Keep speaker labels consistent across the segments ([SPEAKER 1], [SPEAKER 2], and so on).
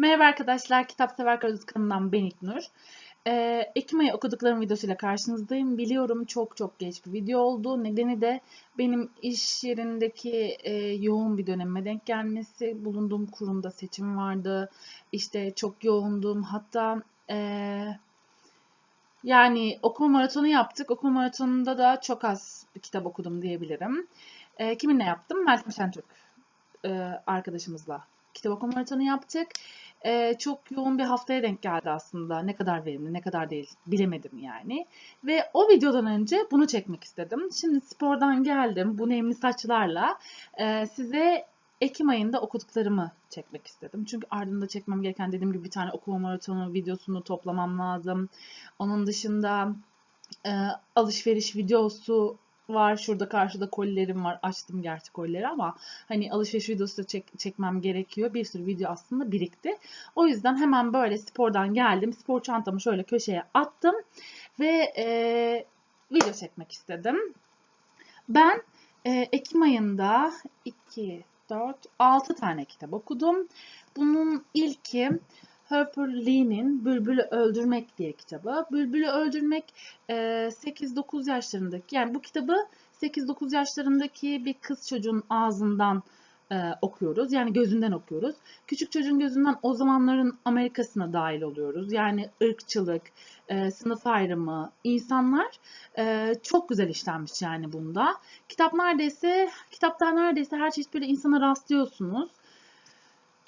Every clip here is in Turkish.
[SPEAKER 1] Merhaba arkadaşlar, Kitap Sever Karagöz kanalından ben İknur. Ee, Ekim ayı okuduklarım videosuyla karşınızdayım. Biliyorum çok çok geç bir video oldu. Nedeni de benim iş yerindeki e, yoğun bir döneme denk gelmesi. Bulunduğum kurumda seçim vardı. İşte çok yoğundum. Hatta e, yani okuma maratonu yaptık. Okuma maratonunda da çok az bir kitap okudum diyebilirim. E, kiminle yaptım? Meltem Şentürk e, arkadaşımızla kitap okuma maratonu yaptık. Ee, çok yoğun bir haftaya denk geldi aslında. Ne kadar verimli, ne kadar değil bilemedim yani. Ve o videodan önce bunu çekmek istedim. Şimdi spordan geldim bu nemli saçlarla e, size Ekim ayında okuduklarımı çekmek istedim. Çünkü ardında çekmem gereken dediğim gibi bir tane okuma maratonu videosunu toplamam lazım. Onun dışında e, alışveriş videosu var. Şurada karşıda kolilerim var. Açtım gerçi kolileri ama hani alışveriş videosu da çek, çekmem gerekiyor. Bir sürü video aslında birikti. O yüzden hemen böyle spordan geldim. Spor çantamı şöyle köşeye attım ve e, video çekmek istedim. Ben e, Ekim ayında 2, 4, 6 tane kitap okudum. Bunun ilki Harper Lee'nin Bülbül'ü Öldürmek diye kitabı. Bülbül'ü Öldürmek 8-9 yaşlarındaki yani bu kitabı 8-9 yaşlarındaki bir kız çocuğun ağzından okuyoruz. Yani gözünden okuyoruz. Küçük çocuğun gözünden o zamanların Amerika'sına dahil oluyoruz. Yani ırkçılık, sınıf ayrımı, insanlar çok güzel işlenmiş yani bunda. Kitap neredeyse, kitapta neredeyse her çeşit böyle insana rastlıyorsunuz.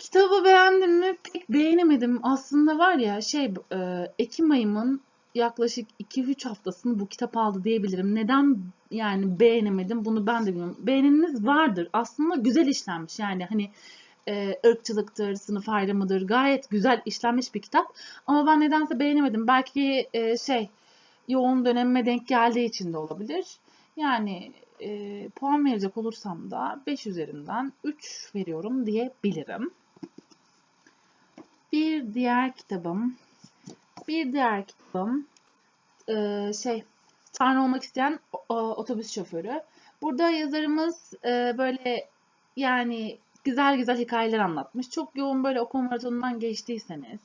[SPEAKER 1] Kitabı beğendim mi? Pek beğenemedim. Aslında var ya şey e, Ekim ayımın yaklaşık 2-3 haftasını bu kitap aldı diyebilirim. Neden yani beğenemedim bunu ben de bilmiyorum. Beğeniniz vardır. Aslında güzel işlenmiş. Yani hani e, ırkçılıktır, sınıf ayrımıdır. Gayet güzel işlenmiş bir kitap. Ama ben nedense beğenemedim. Belki e, şey yoğun dönemime denk geldiği için de olabilir. Yani e, puan verecek olursam da 5 üzerinden 3 veriyorum diyebilirim. Bir diğer kitabım, bir diğer kitabım e, şey Tanrı olmak isteyen otobüs şoförü. Burada yazarımız e, böyle yani güzel güzel hikayeler anlatmış. Çok yoğun böyle okuma maratonundan geçtiyseniz,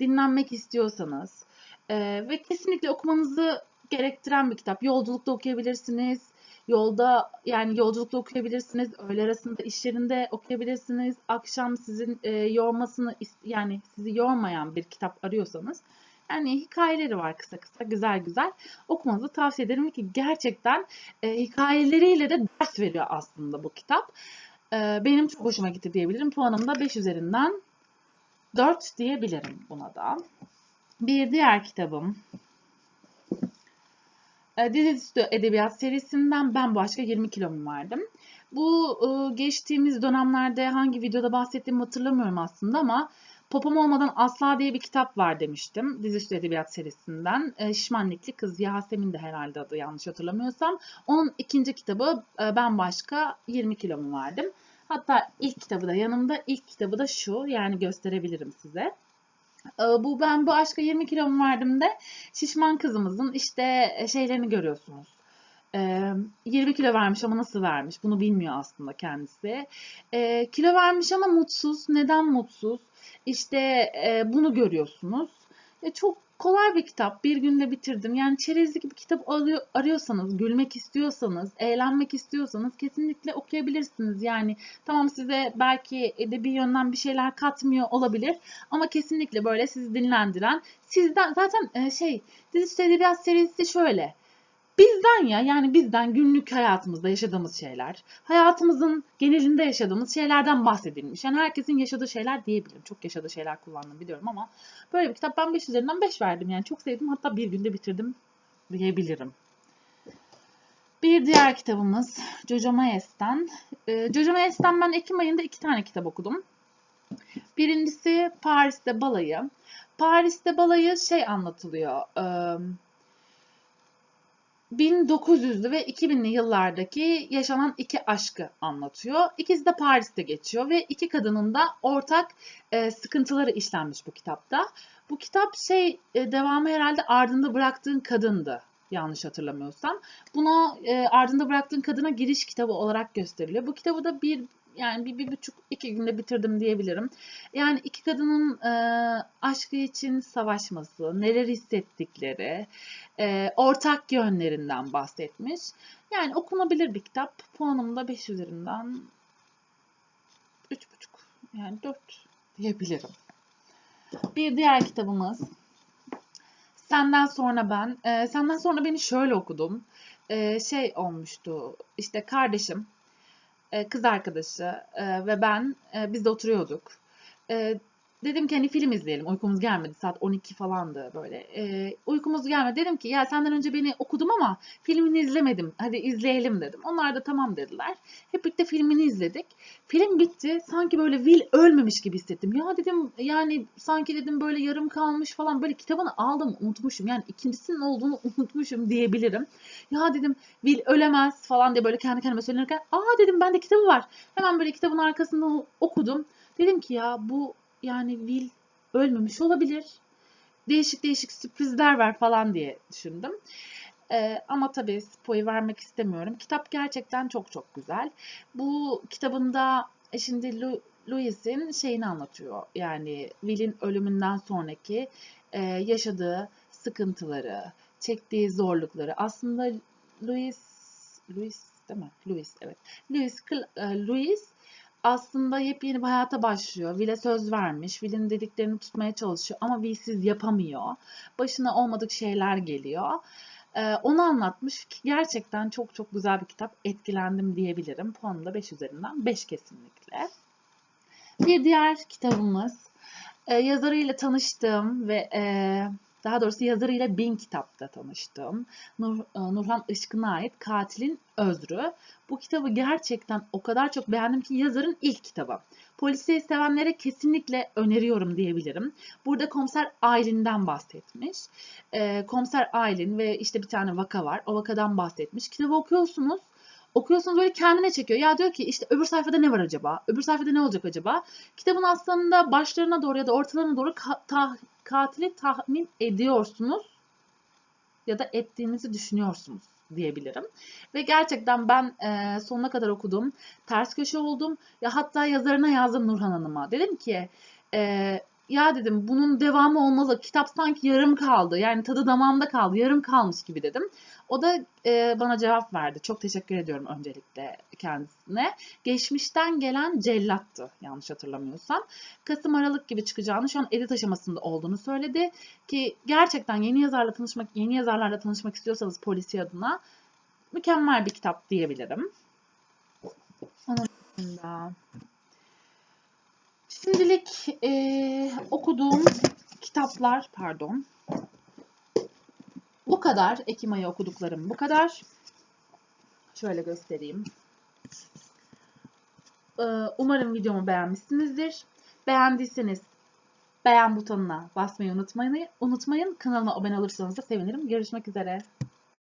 [SPEAKER 1] dinlenmek istiyorsanız e, ve kesinlikle okumanızı gerektiren bir kitap. Yolculukta okuyabilirsiniz, Yolda yani yolculukta okuyabilirsiniz. Öğle arasında iş yerinde okuyabilirsiniz. Akşam sizin e, yormasını yani sizi yormayan bir kitap arıyorsanız yani hikayeleri var kısa kısa güzel güzel okumanızı tavsiye ederim ki gerçekten e, hikayeleriyle de ders veriyor aslında bu kitap. E, benim çok hoşuma gitti diyebilirim. Puanım da 5 üzerinden 4 diyebilirim buna da. Bir diğer kitabım Dizüstü Edebiyat serisinden ben bu aşka 20 kilomu verdim. Bu e, geçtiğimiz dönemlerde hangi videoda bahsettiğimi hatırlamıyorum aslında ama Popom Olmadan Asla diye bir kitap var demiştim. Dizüstü Edebiyat serisinden. E, Şişmanlikli Kız Yasemin de herhalde adı yanlış hatırlamıyorsam. Onun ikinci kitabı Ben Başka 20 kilomu verdim. Hatta ilk kitabı da yanımda. İlk kitabı da şu yani gösterebilirim size. Ee, bu ben bu aşka 20 kilo verdim de şişman kızımızın işte e, şeylerini görüyorsunuz. 20 ee, kilo vermiş ama nasıl vermiş bunu bilmiyor aslında kendisi. Ee, kilo vermiş ama mutsuz. Neden mutsuz? İşte e, bunu görüyorsunuz. Çok kolay bir kitap. Bir günde bitirdim. Yani çerezlik bir kitap arıyorsanız, gülmek istiyorsanız, eğlenmek istiyorsanız kesinlikle okuyabilirsiniz. Yani tamam size belki edebi yönden bir şeyler katmıyor olabilir ama kesinlikle böyle sizi dinlendiren, sizden zaten e, şey dizüstü edebiyat serisi şöyle Bizden ya yani bizden günlük hayatımızda yaşadığımız şeyler, hayatımızın genelinde yaşadığımız şeylerden bahsedilmiş. Yani herkesin yaşadığı şeyler diyebilirim. Çok yaşadığı şeyler kullandım biliyorum ama böyle bir kitap ben 5 üzerinden 5 verdim. Yani çok sevdim hatta bir günde bitirdim diyebilirim. Bir diğer kitabımız Jojo Maes'ten. Ee, Jojo Maes'ten ben Ekim ayında iki tane kitap okudum. Birincisi Paris'te Balayı. Paris'te Balayı şey anlatılıyor. Ee, 1900'lü ve 2000'li yıllardaki yaşanan iki aşkı anlatıyor. İkisi de Paris'te geçiyor ve iki kadının da ortak e, sıkıntıları işlenmiş bu kitapta. Bu kitap şey e, devamı herhalde ardında bıraktığın kadındı yanlış hatırlamıyorsam. Buna e, ardında bıraktığın kadına giriş kitabı olarak gösteriliyor. Bu kitabı da bir yani bir, bir buçuk iki günde bitirdim diyebilirim. Yani iki kadının e, aşkı için savaşması, neler hissettikleri, e, ortak yönlerinden bahsetmiş. Yani okunabilir bir kitap. Puanım da 5 üzerinden 3,5 yani 4 diyebilirim. Bir diğer kitabımız Senden Sonra Ben. Ee, senden Sonra Beni şöyle okudum. Ee, şey olmuştu işte kardeşim, e, kız arkadaşı e, ve ben e, biz de oturuyorduk. Dedim ki hani film izleyelim. Uykumuz gelmedi. Saat 12 falandı böyle. E, uykumuz gelmedi. Dedim ki ya senden önce beni okudum ama filmini izlemedim. Hadi izleyelim dedim. Onlar da tamam dediler. Hep birlikte filmini izledik. Film bitti. Sanki böyle Will ölmemiş gibi hissettim. Ya dedim yani sanki dedim böyle yarım kalmış falan. Böyle kitabını aldım unutmuşum. Yani ikincisinin olduğunu unutmuşum diyebilirim. Ya dedim Will ölemez falan diye böyle kendi kendime söylenirken aa dedim bende kitabı var. Hemen böyle kitabın arkasından okudum. Dedim ki ya bu yani Will ölmemiş olabilir. Değişik değişik sürprizler var falan diye düşündüm. Ee, ama tabii spoiler vermek istemiyorum. Kitap gerçekten çok çok güzel. Bu kitabında e, şimdi Lu Louis'in şeyini anlatıyor. Yani Will'in ölümünden sonraki e, yaşadığı sıkıntıları, çektiği zorlukları. Aslında Louis, Louis değil mi? Louis evet. Louis, e, Louis aslında yepyeni bir hayata başlıyor. Will'e söz vermiş. Will'in dediklerini tutmaya çalışıyor ama Will'siz yapamıyor. Başına olmadık şeyler geliyor. Ee, onu anlatmış. Gerçekten çok çok güzel bir kitap. Etkilendim diyebilirim. Puanım da 5 üzerinden 5 kesinlikle. Bir diğer kitabımız e, yazarıyla tanıştığım ve e, daha doğrusu yazarıyla Bin kitapta tanıştım. Nur, e, Nurhan Işkın'a ait Katilin Özrü. Bu kitabı gerçekten o kadar çok beğendim ki yazarın ilk kitabı. Polisiye sevenlere kesinlikle öneriyorum diyebilirim. Burada komiser Aylin'den bahsetmiş. Ee, komiser Aylin ve işte bir tane vaka var. O vakadan bahsetmiş. Kitabı okuyorsunuz okuyorsunuz böyle kendine çekiyor. Ya diyor ki işte öbür sayfada ne var acaba? Öbür sayfada ne olacak acaba? Kitabın aslında başlarına doğru ya da ortalarına doğru ka- ta- katili tahmin ediyorsunuz ya da ettiğinizi düşünüyorsunuz diyebilirim. Ve gerçekten ben e, sonuna kadar okudum. Ters köşe oldum. Ya hatta yazarına yazdım Nurhan Hanım'a. Dedim ki e, ya dedim bunun devamı olmaz. Kitap sanki yarım kaldı. Yani tadı damağımda kaldı. Yarım kalmış gibi dedim. O da e, bana cevap verdi. Çok teşekkür ediyorum öncelikle kendisine. Geçmişten gelen cellattı yanlış hatırlamıyorsam. Kasım Aralık gibi çıkacağını şu an edit aşamasında olduğunu söyledi. Ki gerçekten yeni yazarla tanışmak, yeni yazarlarla tanışmak istiyorsanız polisi adına mükemmel bir kitap diyebilirim. Onun dışında Şimdilik e, okuduğum kitaplar, pardon, bu kadar. Ekim ayı okuduklarım bu kadar. Şöyle göstereyim. E, umarım videomu beğenmişsinizdir. Beğendiyseniz beğen butonuna basmayı unutmayın. Unutmayın. Kanalıma abone olursanız da sevinirim. Görüşmek üzere.